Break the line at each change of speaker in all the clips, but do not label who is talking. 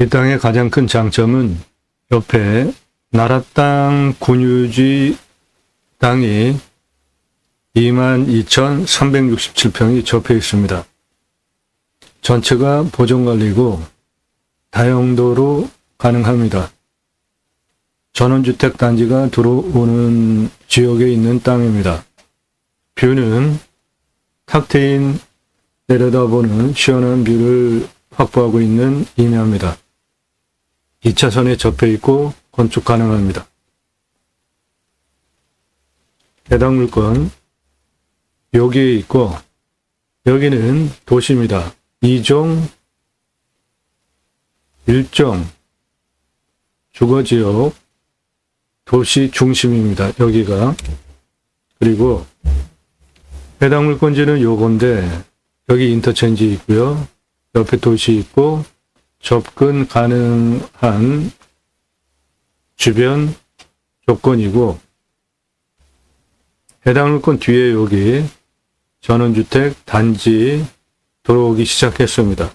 이 땅의 가장 큰 장점은 옆에 나라 땅 군유지 땅이 22,367평이 접해 있습니다. 전체가 보존관리고 다용도로 가능합니다. 전원주택 단지가 들어오는 지역에 있는 땅입니다. 뷰는 탁 트인 내려다보는 시원한 뷰를 확보하고 있는 임야입니다. 2차선에 접해 있고 건축 가능합니다. 해당 물건 여기에 있고 여기는 도시입니다. 2종 1종 주거지역 도시 중심입니다. 여기가 그리고 해당 물건지는 요건데 여기 인터체인지 있고요. 옆에 도시 있고 접근 가능한 주변 조건이고 해당 물건 뒤에 여기 전원주택 단지 들어오기 시작했습니다.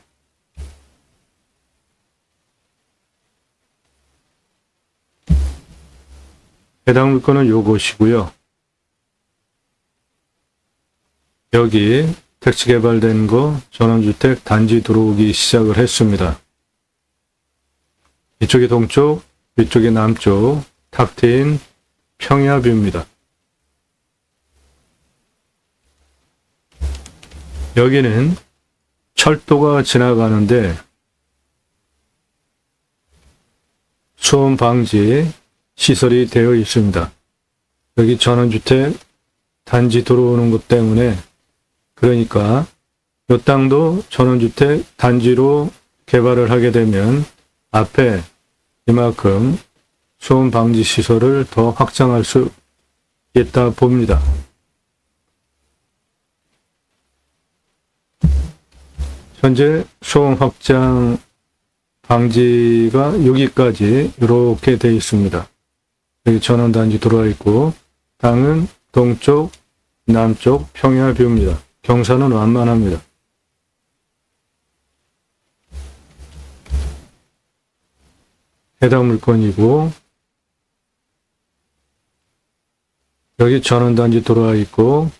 해당 물건은 요것이고요. 여기 택지 개발된 거 전원주택 단지 들어오기 시작을 했습니다. 이쪽이 동쪽, 이쪽이 남쪽, 탁 트인 평야뷰입니다. 여기는 철도가 지나가는데 소음 방지 시설이 되어 있습니다. 여기 전원주택 단지 들어오는 것 때문에 그러니까 이 땅도 전원주택 단지로 개발을 하게 되면 앞에 이만큼 소음 방지 시설을 더 확장할 수 있다 봅니다. 현재 소음 확장 방지가 여기까지 이렇게 되어 있습니다. 여기 전원단지 들어와 있고 땅은 동쪽, 남쪽 평야 뷰입니다. 경사는 완만합니다. 해당 물건이고 여기 전원단지 들어와 있고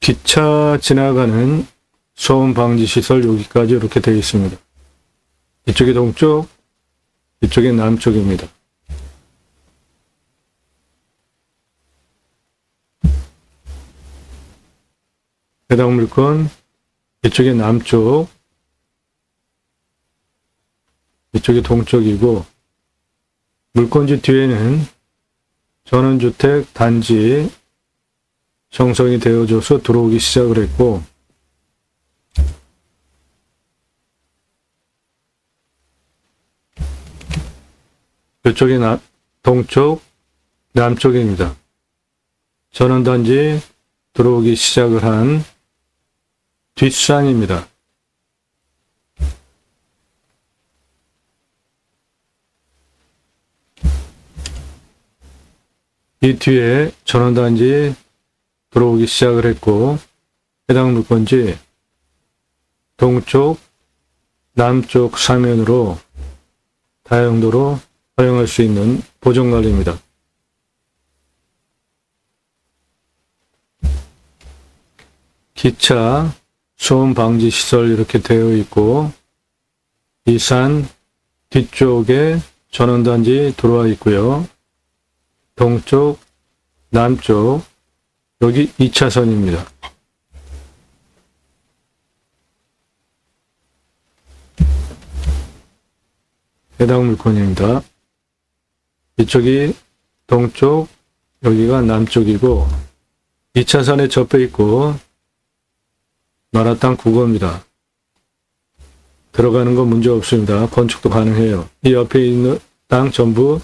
기차 지나가는 소음 방지 시설 여기까지 이렇게 되어 있습니다. 이쪽이 동쪽, 이쪽이 남쪽입니다. 해당 물건 이쪽이 남쪽, 이쪽이 동쪽이고 물건지 뒤에는 전원주택 단지 형성이 되어져서 들어오기 시작을 했고 이쪽이 나, 동쪽, 남쪽입니다. 전원단지 들어오기 시작을 한 뒷산입니다. 이 뒤에 전원단지 들어오기 시작을 했고 해당 물건지 동쪽, 남쪽 사면으로 다용도로 사용할 수 있는 보존관리입니다. 기차 소음 방지 시설 이렇게 되어 있고 이 산 뒤쪽에 전원단지 들어와 있고요. 동쪽, 남쪽 여기 2차선입니다. 해당 물건입니다. 이쪽이 동쪽, 여기가 남쪽이고 2차선에 접해 있고 마라땅 국어입니다. 들어가는 건 문제 없습니다. 건축도 가능해요. 이 옆에 있는 땅 전부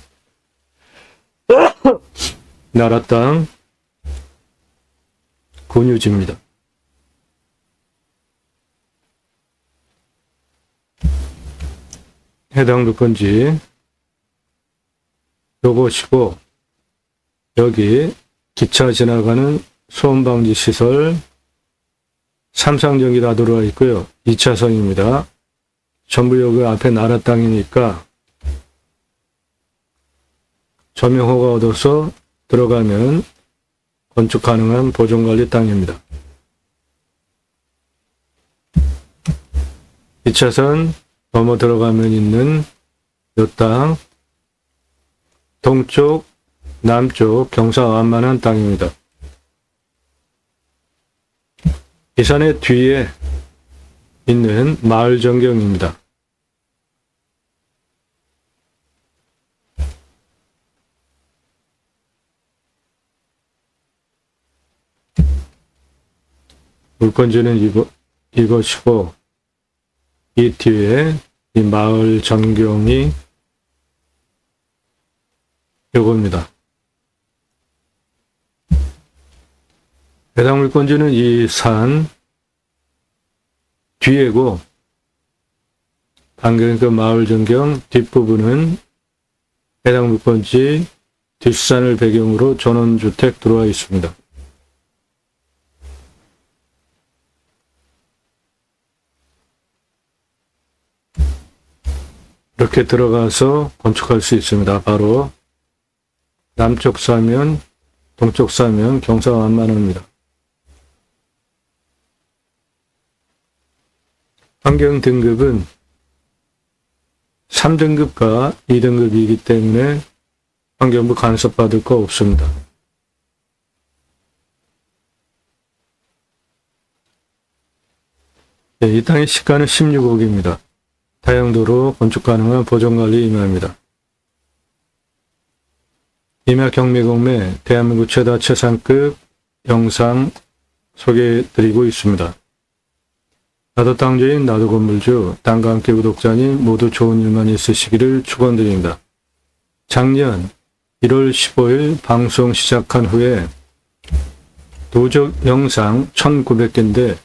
나라 땅 군유지입니다. 해당 물건지 요것이고 여기 기차 지나가는 소음방지 시설 삼상전기 다 들어와 있고요. 2차선입니다. 전부 여기 앞에 나라 땅이니까 점용허가 얻어서 들어가면 건축 가능한 보존관리 땅입니다. 2차선 넘어 들어가면 있는 요 땅, 동쪽, 남쪽 경사 완만한 땅입니다. 이 산의 뒤에 있는 마을 전경입니다. 물건지는 이거, 이것이고, 이 뒤에 이 마을 전경이 요겁니다. 해당 물건지는 이 산 뒤에고, 방금 그 마을 전경 뒷부분은 해당 물건지 뒷산을 배경으로 전원주택 들어와 있습니다. 이렇게 들어가서 건축할 수 있습니다. 바로 남쪽 사면, 동쪽 사면 경사완만합니다. 환경 등급은 3등급과 2등급이기 때문에 환경부 간섭받을 거 없습니다. 네, 이 땅의 시가는 16억입니다. 다용도로 건축 가능한 보존관리 임야입니다. 임야 경매공매 대한민국 최다 최상급 영상 소개해드리고 있습니다. 나도 땅주인 나도 건물주 땅과 함께 구독자님 모두 좋은 일만 있으시기를 축원드립니다. 작년 1월 15일 방송 시작한 후에 도적 영상 1900개인데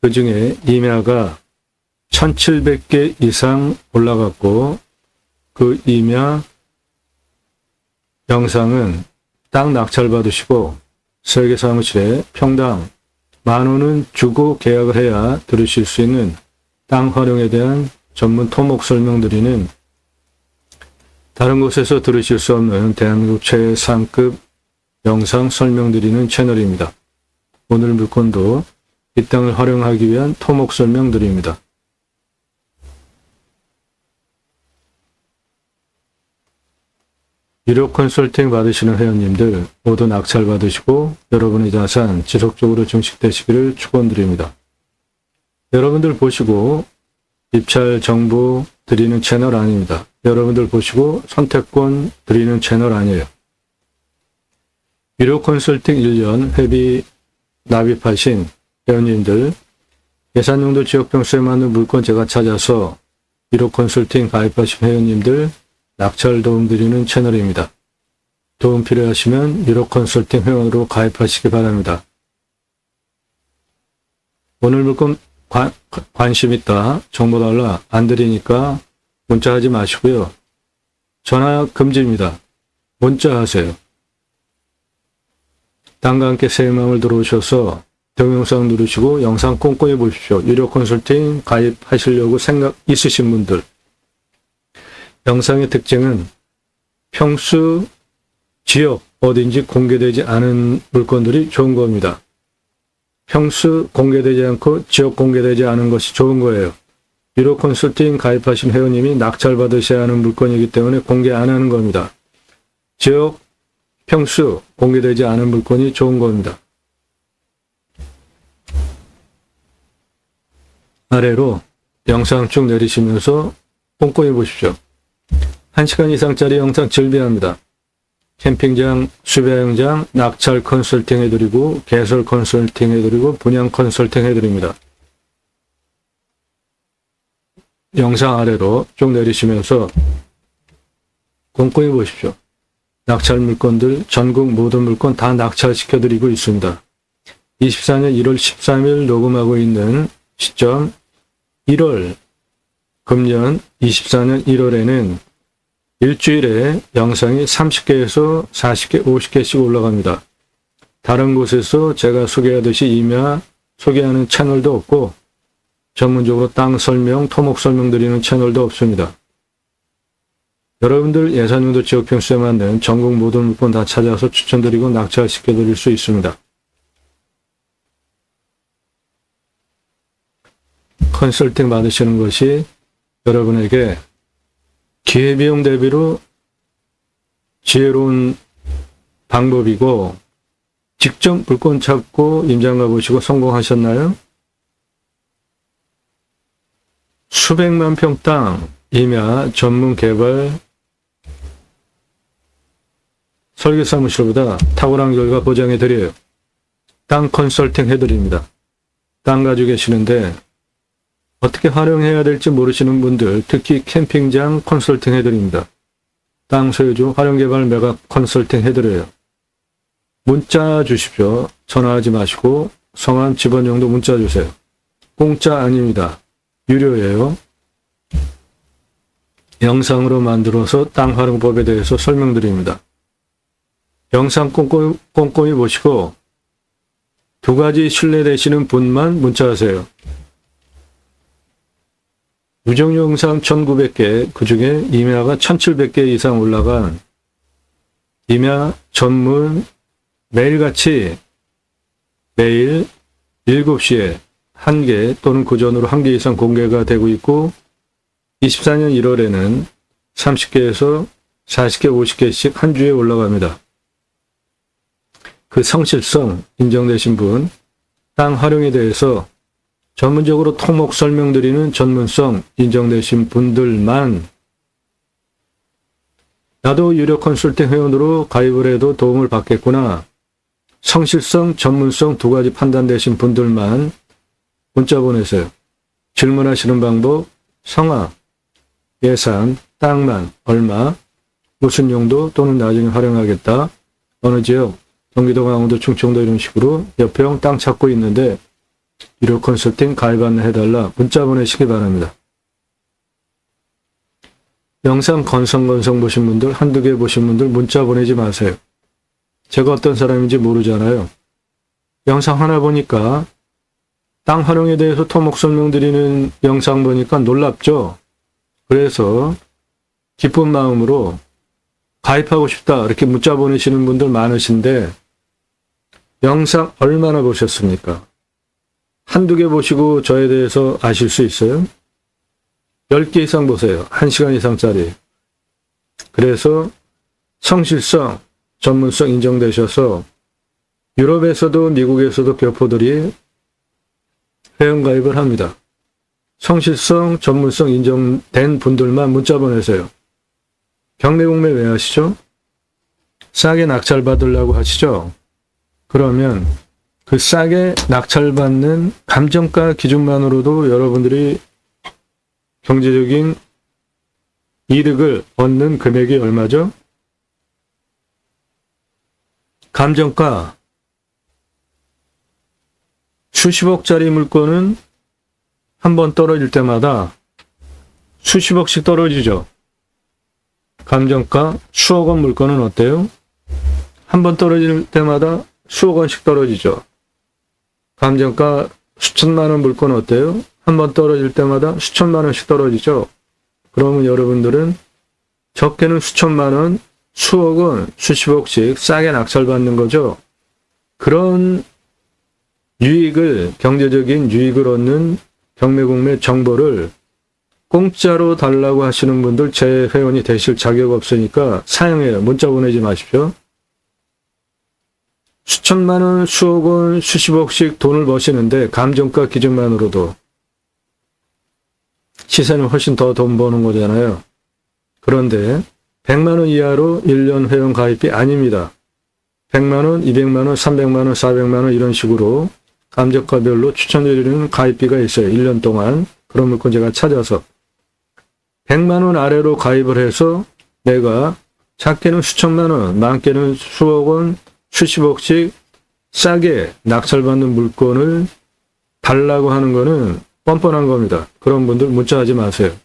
그 중에 임야가 1700개 이상 올라갔고 그 임야 영상은 땅 낙찰 받으시고 설계 사무실에 평당 만 원은 주고 계약을 해야 들으실 수 있는 땅 활용에 대한 전문 토목 설명드리는 다른 곳에서 들으실 수 없는 대한민국 최상급 영상 설명드리는 채널입니다. 오늘 물건도 이 땅을 활용하기 위한 토목 설명드립니다. 1호 컨설팅 받으시는 회원님들 모두 낙찰 받으시고 여러분의 자산 지속적으로 증식되시기를 축원드립니다. 여러분들 보시고 입찰 정보 드리는 채널 아닙니다. 여러분들 보시고 선택권 드리는 채널 아니에요. 1호 컨설팅 1년 회비 납입하신 회원님들 예산용도 지역병수에 맞는 물건 제가 찾아서 1호 컨설팅 가입하신 회원님들 낙찰 도움 드리는 채널입니다. 도움 필요하시면 유로 컨설팅 회원으로 가입하시기 바랍니다. 오늘 물건 관, 관심 있다, 정보 달라, 안 드리니까 문자하지 마시고요. 전화 금지입니다. 문자 하세요. 땅과 함께 새 마음을 들어오셔서 동영상 누르시고 영상 꼼꼼히 보십시오. 유료 컨설팅 가입하시려고 생각 있으신 분들 영상의 특징은 평수, 지역, 어딘지 공개되지 않은 물건들이 좋은 겁니다. 평수 공개되지 않고 지역 공개되지 않은 것이 좋은 거예요. 유로 컨설팅 가입하신 회원님이 낙찰 받으셔야 하는 물건이기 때문에 공개 안 하는 겁니다. 지역, 평수 공개되지 않은 물건이 좋은 겁니다. 아래로 영상 쭉 내리시면서 꼼꼼히 보십시오. 1시간 이상짜리 영상 즐비합니다. 캠핑장, 수배영장, 낙찰 컨설팅 해드리고, 개설 컨설팅 해드리고, 분양 컨설팅 해드립니다. 영상 아래로 쭉 내리시면서 꼼꼼히 보십시오. 낙찰 물건들, 전국 모든 물건 다 낙찰시켜 드리고 있습니다. 24년 1월 13일 녹음하고 있는 시점 1월, 금년 24년 1월에는 일주일에 영상이 30개에서 40개, 50개씩 올라갑니다. 다른 곳에서 제가 소개하듯이 임야 소개하는 채널도 없고 전문적으로 땅 설명, 토목 설명 드리는 채널도 없습니다. 여러분들 예산용도 지역 평수에 맞는 전국 모든 물건 다 찾아서 추천드리고 낙찰시켜 드릴 수 있습니다. 컨설팅 받으시는 것이 여러분에게 기회비용 대비로 지혜로운 방법이고 직접 물건 찾고 임장 가보시고 성공하셨나요? 수백만 평 땅 임야 전문 개발 설계 사무실보다 탁월한 결과 보장해 드려요. 땅 컨설팅 해드립니다. 땅 가지고 계시는데 어떻게 활용해야 될지 모르시는 분들, 특히 캠핑장 컨설팅 해드립니다. 땅 소유주 활용개발 매각 컨설팅 해드려요. 문자 주십시오. 전화하지 마시고 성함 집원용도 문자 주세요. 공짜 아닙니다. 유료예요. 영상으로 만들어서 땅 활용법에 대해서 설명드립니다. 영상 꼼꼼히, 꼼꼼히 보시고 두 가지 신뢰되시는 분만 문자하세요. 유정 영상 1900개, 그 중에 임야가 1700개 이상 올라간 임야 전문 매일같이 매일 7시에 한 개 또는 그 전으로 한 개 이상 공개가 되고 있고 24년 1월에는 30개에서 40개, 50개씩 한 주에 올라갑니다. 그 성실성 인정되신 분, 땅 활용에 대해서 전문적으로 토목 설명드리는 전문성 인정되신 분들만 나도 유료 컨설팅 회원으로 가입을 해도 도움을 받겠구나. 성실성, 전문성 두 가지 판단되신 분들만 문자 보내세요. 질문하시는 방법, 성함, 예산, 땅만, 얼마, 무슨 용도 또는 나중에 활용하겠다. 어느 지역, 경기도, 강원도, 충청도 이런 식으로 옆에 땅 찾고 있는데 유료 컨설팅 가입 안내해달라 문자 보내시기 바랍니다. 영상 건성건성 보신 분들, 한두 개 보신 분들 문자 보내지 마세요. 제가 어떤 사람인지 모르잖아요. 영상 하나 보니까 땅 활용에 대해서 토목 설명드리는 영상 보니까 놀랍죠? 그래서 기쁜 마음으로 가입하고 싶다 이렇게 문자 보내시는 분들 많으신데 영상 얼마나 보셨습니까? 한두 개 보시고 저에 대해서 아실 수 있어요? 10개 이상 보세요. 1시간 이상짜리. 그래서 성실성, 전문성 인정되셔서 유럽에서도 미국에서도 교포들이 회원가입을 합니다. 성실성, 전문성 인정된 분들만 문자 보내세요. 경매공매 왜 하시죠? 싸게 낙찰 받으려고 하시죠? 그러면 그 싸게 낙찰받는 감정가 기준만으로도 여러분들이 경제적인 이득을 얻는 금액이 얼마죠? 감정가 수십억짜리 물건은 한 번 떨어질 때마다 수십억씩 떨어지죠. 감정가 수억 원 물건은 어때요? 한 번 떨어질 때마다 수억 원씩 떨어지죠. 감정가 수천만 원 물건 어때요? 한 번 떨어질 때마다 수천만 원씩 떨어지죠. 그러면 여러분들은 적게는 수천만 원, 수억 원, 수십억씩 싸게 낙찰받는 거죠. 그런 유익을, 경제적인 유익을 얻는 경매공매 정보를 공짜로 달라고 하시는 분들 제 회원이 되실 자격 없으니까 사용해요. 문자 보내지 마십시오. 수천만 원, 수억 원, 수십억씩 돈을 버시는데 감정가 기준만으로도 시세는 훨씬 더 돈 버는 거잖아요. 그런데 100만 원 이하로 1년 회원 가입이 아닙니다. 100만 원, 200만 원, 300만 원, 400만 원 이런 식으로 감정가별로 추천드리는 가입비가 있어요. 1년 동안. 그런 물건 제가 찾아서 100만 원 아래로 가입을 해서 내가 작게는 수천만 원, 많게는 수억 원, 수십억씩 싸게 낙찰받는 물건을 달라고 하는 거는 뻔뻔한 겁니다. 그런 분들 문자하지 마세요.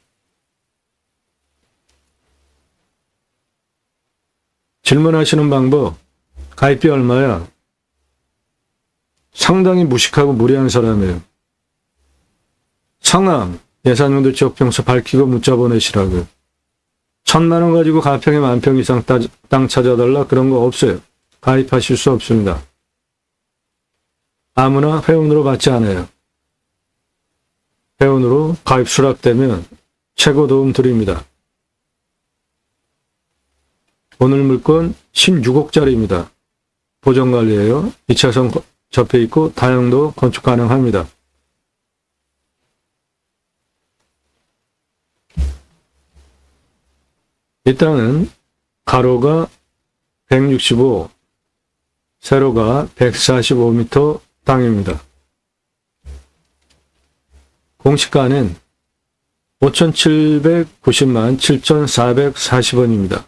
질문하시는 방법, 가입비 얼마야? 상당히 무식하고 무리한 사람이에요. 성함, 예산용도 지역평수 밝히고 문자 보내시라고요. 천만 원 가지고 가평에 만평 이상 따- 땅 찾아달라 그런 거 없어요. 가입하실 수 없습니다. 아무나 회원으로 받지 않아요. 회원으로 가입 수락되면 최고 도움 드립니다. 오늘 물건 16억짜리입니다. 보정관리에요. 2차선 접해 있고 다용도 건축 가능합니다. 이 땅은 가로가 165, 세로가 145m 땅입니다. 공시가는 5,790만 7,440원입니다.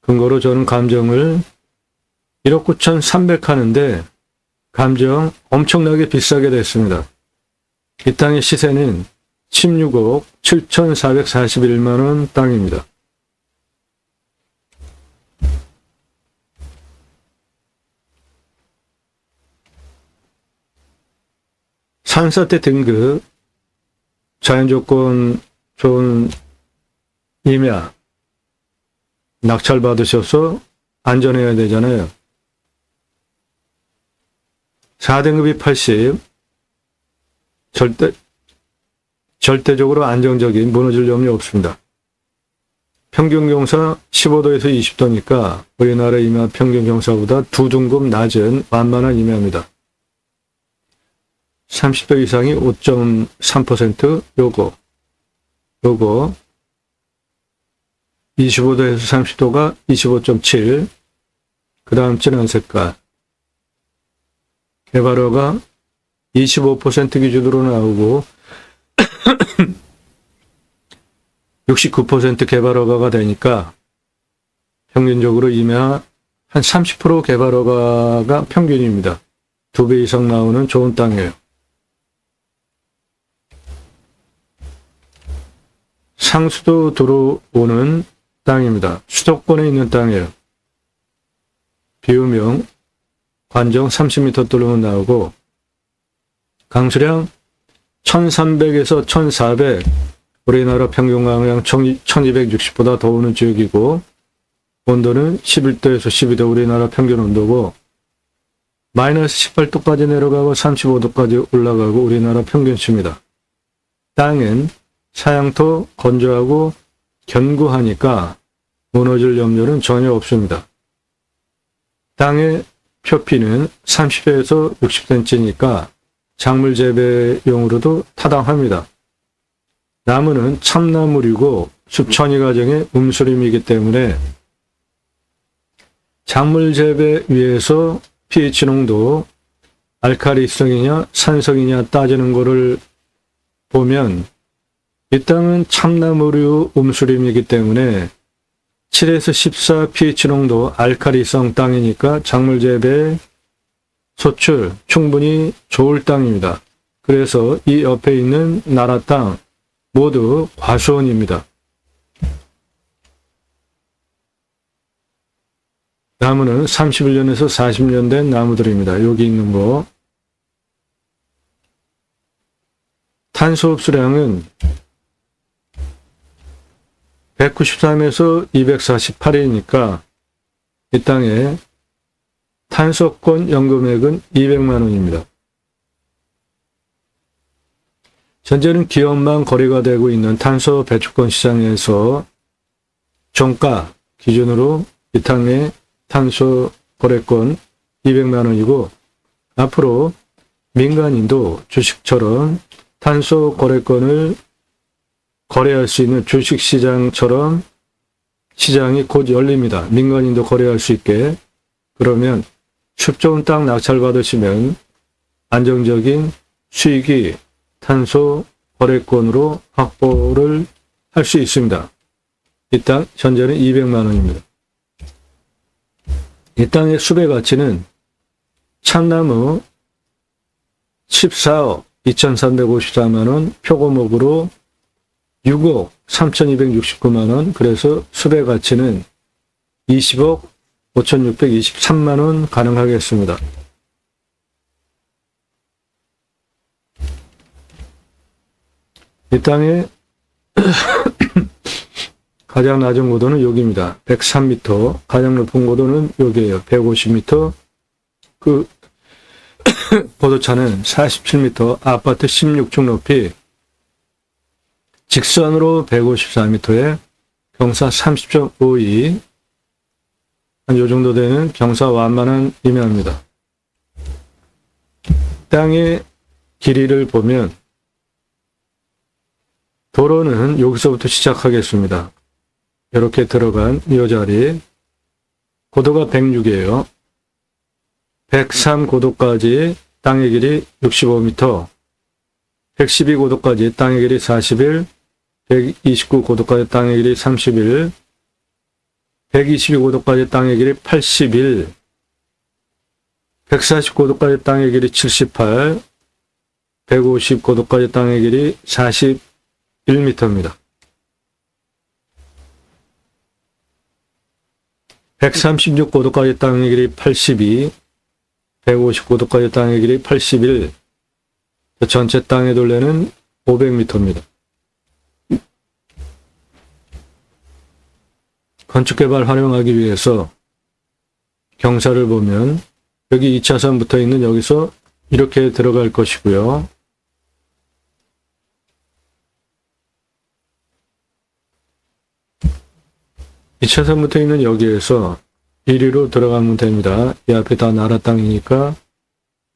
근거로 저는 감정을 1억 9,300 하는데 감정 엄청나게 비싸게 됐습니다. 이 땅의 시세는 16억 7,441만 원 땅입니다. 산사태 등급 자연조건 좋은 임야 낙찰 받으셔서 안전해야 되잖아요. 4등급이 80 절대 절대적으로 안정적인 무너질 염려 없습니다. 평균 경사 15도에서 20도니까 우리나라 임야 평균 경사보다 두 등급 낮은 완만한 임야입니다. 30도 이상이 5.3% 요거 요거 25도에서 30도가 25.7. 그 다음 진한 색깔. 개발허가 25% 기준으로 나오고 69% 개발허가가 되니까 평균적으로 임야 한 30% 개발허가가 평균입니다. 두 배 이상 나오는 좋은 땅이에요. 상수도 들어오는 땅입니다. 수도권에 있는 땅이에요. 비우명 관정 30m 뚫으면 나오고 강수량 1300에서 1400 우리나라 평균 강량 1260보다 더 오는 지역이고 온도는 11도에서 12도 우리나라 평균 온도고 마이너스 18도까지 내려가고 35도까지 올라가고 우리나라 평균치입니다. 땅은 사양토 건조하고 견고하니까 무너질 염려는 전혀 없습니다. 땅의 표피는 30에서 60cm니까 작물 재배용으로도 타당합니다. 나무는 참나물이고 숲천이 과정의 음수림이기 때문에 작물 재배 위해서 pH 농도 알카리성이냐 산성이냐 따지는 거를 보면 이 땅은 참나무류 음수림이기 때문에 7에서 14 pH 농도 알카리성 땅이니까 작물 재배 소출 충분히 좋을 땅입니다. 그래서 이 옆에 있는 나라 땅 모두 과수원입니다. 나무는 31년에서 40년 된 나무들입니다. 여기 있는 거. 탄소 흡수량은 193에서 248이니까 이 땅에 탄소권 연금액은 200만 원입니다. 현재는 기업만 거래가 되고 있는 탄소 배출권 시장에서 종가 기준으로 이 땅의 탄소 거래권 200만 원이고 앞으로 민간인도 주식처럼 탄소 거래권을 거래할 수 있는 주식시장처럼 시장이 곧 열립니다. 민간인도 거래할 수 있게. 그러면 숲 좋은 땅 낙찰 받으시면 안정적인 수익이 탄소 거래권으로 확보를 할 수 있습니다. 이 땅 현재는 200만 원입니다. 이 땅의 숲의 가치는 참나무 14억 2,354만 원 표고목으로 6억 3,269만원, 그래서 수배 가치는 20억 5,623만원 가능하겠습니다. 이 땅에 가장 낮은 고도는 여기입니다. 103m. 가장 높은 고도는 여기에요. 150m. 그 보도차는 47m. 아파트 16층 높이 직선으로 154m에 경사 30.52. 한 요 정도 되는 경사 완만한 임야입니다. 땅의 길이를 보면 도로는 여기서부터 시작하겠습니다. 이렇게 들어간 이 자리 고도가 106이에요. 103 고도까지 땅의 길이 65m, 112 고도까지 땅의 길이 41, 129 고도까지 땅의 길이 31, 122 고도까지 땅의 길이 81, 140 고도까지 땅의 길이 78, 150 고도까지 땅의 길이 41m입니다. 136 고도까지 땅의 길이 82, 150 고도까지 땅의 길이 81, 전체 땅의 둘레는 500m입니다. 건축개발 활용하기 위해서 경사를 보면 여기 2차선 붙어 있는 여기서 이렇게 들어갈 것이고요. 이차선 붙어 있는 여기에서 이리로 들어가면 됩니다. 이 앞에 다 나라 땅이니까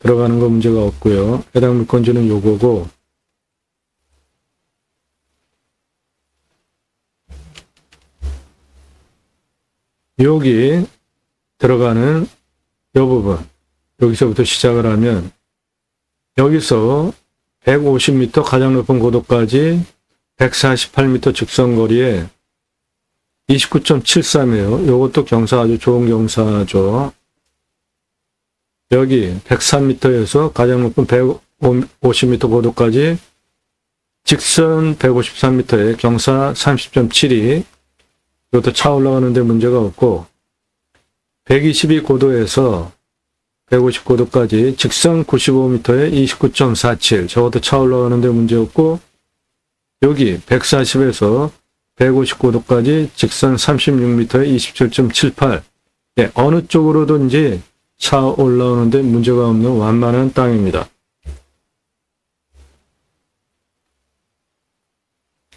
들어가는 거 문제가 없고요. 해당 물건지는 요거고 여기 들어가는 요 부분 여기서부터 시작을 하면 여기서 150m 가장 높은 고도까지 148m 직선거리에 29.73이에요. 요것도 경사 아주 좋은 경사죠. 여기 103m에서 가장 높은 150m 고도까지 직선 153m에 경사 30.72이 것도 차 올라가는데 문제가 없고 122 고도에서 150 고도까지 직선 95m에 29.47 저것도 차 올라가는데 문제 없고 여기 140에서 159도까지 직선 36m에 27.78. 예, 어느 쪽으로든지 차 올라오는데 문제가 없는 완만한 땅입니다.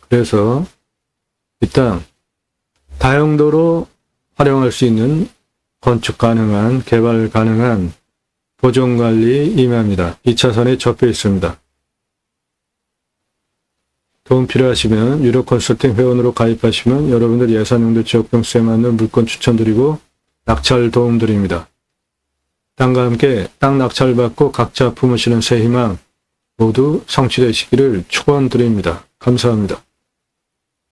그래서 이 땅 다용도로 활용할 수 있는 건축 가능한 개발 가능한 보존관리 임야입니다. 2차선에 접해 있습니다. 도움 필요하시면 유료 컨설팅 회원으로 가입하시면 여러분들 예산용도 지역병수에 맞는 물건 추천드리고 낙찰 도움 드립니다. 땅과 함께 땅 낙찰 받고 각자 품으시는 새 희망 모두 성취되시기를 축원드립니다. 감사합니다.